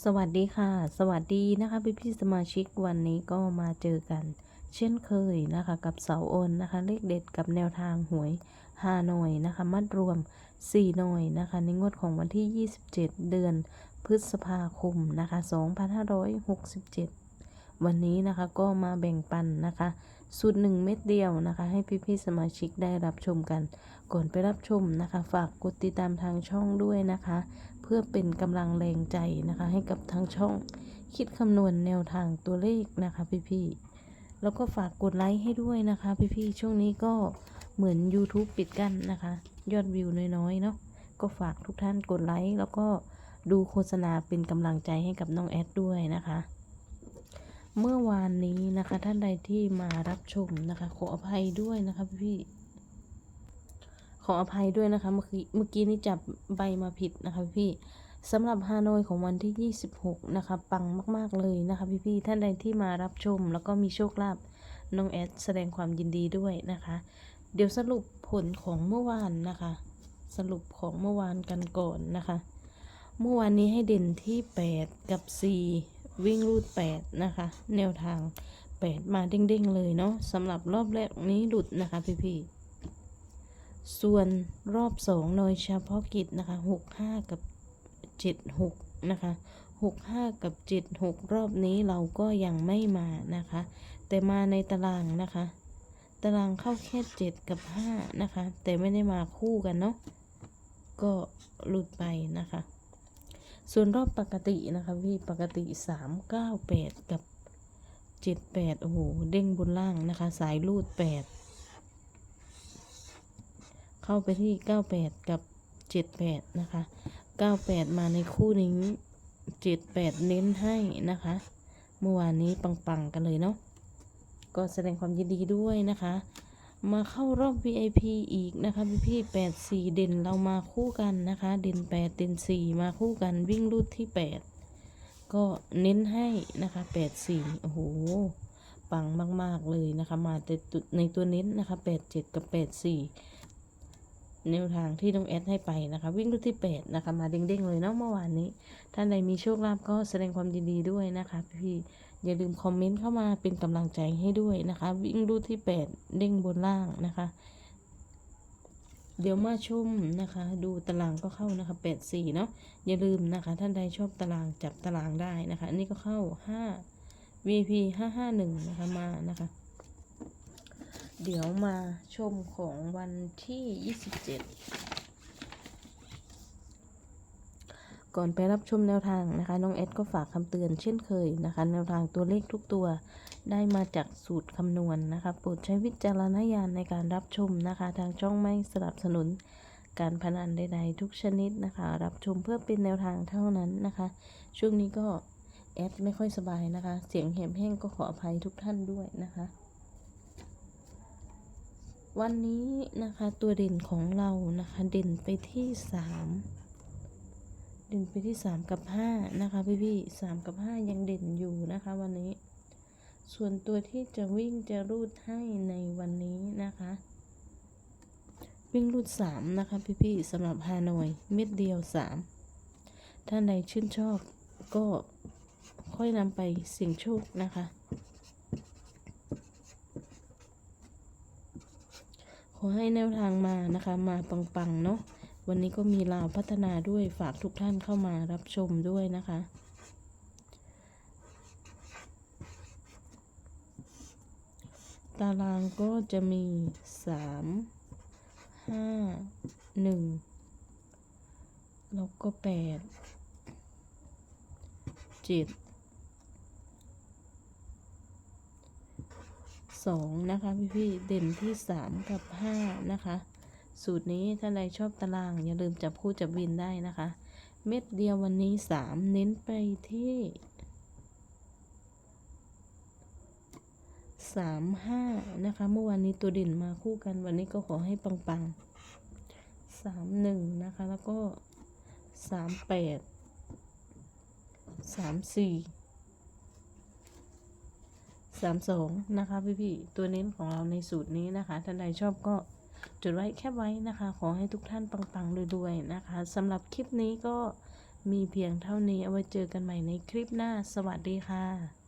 สวัสดีค่ะ สวัสดีนะคะพี่พี่ๆสมาชิกวันนี้ก็มาเจอกัน เช่นเคยนะคะกับเสาโอนนะคะ เลขเด็ดกับแนวทางหวยฮานอยนะคะ มัดรวม 4 หน่อยนะคะ ในงวดของวันที่ 27 เดือนพฤษภาคมนะคะ 2567 วันนี้นะคะก็มาแบ่งปันนะคะสูตรหนึ่งเม็ดเดียวนะคะ ให้พี่พี่ๆสมาชิกได้รับชมกัน ก่อนไปรับชมนะคะ ฝากกดติดตามทางช่องด้วยนะคะ เพื่อเป็นกำลังแรงใจนะคะ ให้กับทางช่อง คิดคำนวณแนวทางตัวเลขนะคะพี่ๆแล้วก็ฝากกดไลค์ให้ด้วยนะคะ พี่ๆช่วงนี้ก็เหมือน YouTube ปิดกั้นนะคะ ยอดวิวน้อยๆเนาะก็ฝากทุกท่านกดไลค์แล้วก็ดูโฆษณาเป็นกำลังใจให้กับน้องแอดด้วยนะคะ เมื่อวานนี้นะคะ ท่านใดที่มารับชมนะคะ ขออภัยด้วยนะคะพี่ขออภัยด้วยนะคะ เมื่อกี้เมื่อกี้นี่จับใบมาผิดนะคะพี่สำหรับฮานอยของวันที่ 26 นะคะ ปังมาก ๆ เลยนะคะพี่ๆท่านใดที่มารับชม แล้วก็มีโชคลาภน้องแอดแสดงความยินดีด้วยนะคะ เดี๋ยวสรุปผลของเมื่อวานนะคะ สรุปของเมื่อวานกันก่อนนะคะ เมื่อวานนี้ให้เด่นที่ 8 กับ 4 วิ่งรูด 8 นะคะ แนวทาง 8 มาเด้งๆเลยเนาะสำหรับรอบแรกนี้หลุดนะคะพี่ๆส่วนรอบ2โดยเฉพาะกิจนะคะ65 กับ 76 นะคะ65 กับ 76 รอบนี้เราก็ยังไม่มานะคะ แต่มาในตารางนะคะ ตารางเข้าแค่ 7 กับ 5 นะคะ แต่ไม่ได้มาคู่กันเนาะก็หลุดไปนะคะ ส่วนรอบปกตินะคะพี่ปกติสามเก้าแปดกับเจ็ดแปดโอ้โหเด้งบนล่างนะคะ สายรูดแปดเข้าไปที่เก้าแปดกับเจ็ดแปดนะคะเก้าแปดมาในคู่นี้เจ็ดแปดเน้นให้นะคะ เมื่อวานนี้ปังๆกันเลยเนาะก็แสดงความยินดีด้วยนะคะ มาเข้ารอบ VIP อีกนะคะพี่พี่แปดสี่เด่นเรามาคู่กันนะคะ เด่นแปดเด่นสี่มาคู่กันวิ่งรูดที่แปดก็เน้นให้นะคะแปดสี่โอ้โหปังมาก ๆ เลยนะคะ มาในตัวเน้นนะคะแปดเจ็ดกับแปดสี่ แนวทางที่น้องแอดให้ไปนะคะ วิ่งรูดที่แปดนะคะ มาเด้งๆเลยเนาะเมื่อวานนี้ ท่านใดมีโชคลาภก็แสดงความยินดีด้วยนะคะ พี่อย่าลืมคอมเมนต์เข้ามาเป็นกำลังใจให้ด้วยนะคะ วิ่งรูดที่ 8 เด้งบนล่างนะคะ เดี๋ยวมาชมนะคะ ดูตารางก็เข้านะคะ8 4เนาะอย่าลืมนะคะ ท่านใดชอบตารางจับตารางได้นะคะอันนี้ก็เข้า 5 VP 551นะคะมานะคะ เดี๋ยวมาชมของวันที่ 27 ก่อนไปรับชมแนวทางนะคะ น้องเอดก็ฝากคำเตือนเช่นเคยนะคะ แนวทางตัวเลขทุกตัวได้มาจากสูตรคำนวณนะคะ โปรดใช้วิจารณญาณในการรับชมนะคะ ทางช่องไม่สนับสนุนการพนันใดๆทุกชนิดนะคะ รับชมเพื่อเป็นแนวทางเท่านั้นนะคะ ช่วงนี้ก็แอดไม่ค่อยสบายนะคะ เสียงแหบแห้งก็ขออภัยทุกท่านด้วยนะคะ วันนี้นะคะตัวเด่นของเรานะคะ เด่นไปที่สามเด่นไปที่สามกับห้านะคะพี่พี่สามกับห้ายังเด่นอยู่นะคะ วันนี้ ส่วนตัวที่จะวิ่งจะรูดให้ในวันนี้นะคะ วิ่งรูดสามนะคะพี่พี่สำหรับฮานอยเม็ดเดียวสามท่านใดชื่นชอบก็ค่อยนำไปเสี่ยงโชคนะคะ อให้แนวทางมานะคะ มาปังๆเนาะวันนี้ก็มีลาวพัฒนาด้วยฝากทุกท่านเข้ามารับชมด้วยนะคะ ตารางก็จะมีสามห้าหนึ่งแล้วก็แปดเจ็ด สองนะคะพี่พี่เด่นที่สามกับห้านะคะ สูตรนี้ถ้าใดชอบตาราง อย่าลืมจับคู่จับวินได้นะคะ เม็ดเดียววันนี้สามเน้นไปที่สามห้านะคะ เมื่อวานนี้ตัวเด่นมาคู่กันวันนี้ก็ขอให้ปังๆสามหนึ่งนะคะแล้วก็สามแปดสามสี่ สามสองนะคะพี่ๆตัวเน้นของเราในสูตรนี้นะคะท่านใดชอบก็จดไว้แคบไว้นะคะ ขอให้ทุกท่านปังๆรวยๆนะคะสำหรับคลิปนี้ก็มีเพียงเท่านี้เอาไว้เจอกันใหม่ในคลิปหน้า สวัสดีค่ะ